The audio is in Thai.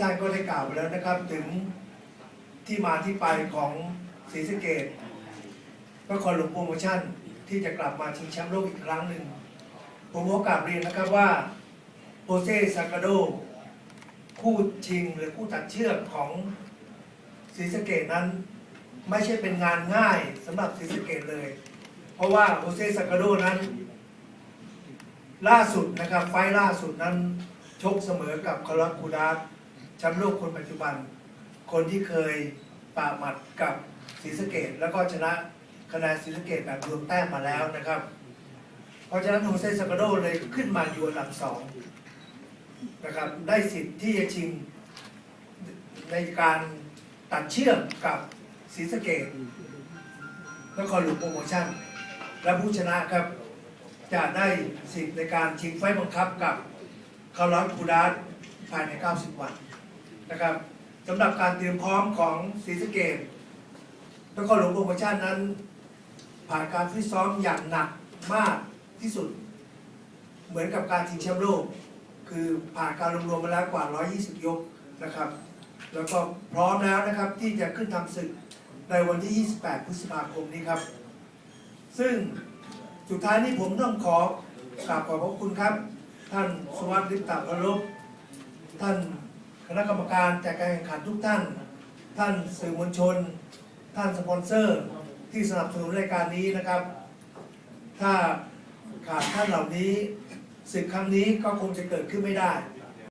ท่านก็ได้กล่าวไปแล้วนะครับ ถึงที่มาที่ไปของศรีสะเกดนครหลวงโปรโมชั่นที่จะกลับมาชิงแชมป์โลกอีกครั้งหนึ่ง ผมขอกราบเรียนนะครับว่าโปเซซากาโดคู่ชิงหรือคู่ตัดเชือกของศรีสะเกดนั้น ไม่ใช่เป็นงานง่ายสำหรับศรีสะเกดเลย เพราะว่าโปเซซากาโดนั้น ล่าสุดนะครับไฟล์ล่าสุดนั้นชกเสมอกับคาร์คูดาส แชมป์โลกคนปัจจุบัน คนที่เคยปาหมัดกับศรีสะเกดแล้วก็ชนะคะแนนศรีสะเกดแบบรวมแต้มมาแล้วนะครับ เพราะฉะนั้นโฮเซ่ซากาโดเลยขึ้นมาอยู่อันดับสองนะครับได้สิทธิ์ที่จะชิงในการตัดเชื่อกกับศรีสะเกดนครหลวงโปรโมชั่น และผู้ชนะครับ จะได้สิทธิ์ในการชิงไฟบังคับกับคาร์ลอสคูดาสภายใน 90 วัน นะครับสำหรับการเตรียมพร้อมของศรีสะเกดนครหลวงโปรโมชั่นนั้น ผ่านการฟิตซ้อมอย่างหนักมากที่สุด เหมือนกับการชิงแชมป์โลก คือผ่านการรวมๆมาแล้วกว่า 120 ยกนะครับ แล้วก็พร้อมแล้วนะครับที่จะขึ้นทำศึกในวันที่ 28 พฤษภาคมนี้ครับ ซึ่งสุดท้ายนี้ผมต้องขอกราบขอบพระคุณครับ ท่านสวัสดิ์ลิปตาพลบท่าน คณะกรรมการจัดการแข่งขันทุกท่าน ท่านสื่อมวลชน ท่านสปอนเซอร์ที่สนับสนุนรายการนี้นะครับ ถ้าขาดท่านเหล่านี้ศึกครั้งนี้ก็คงจะเกิดขึ้นไม่ได้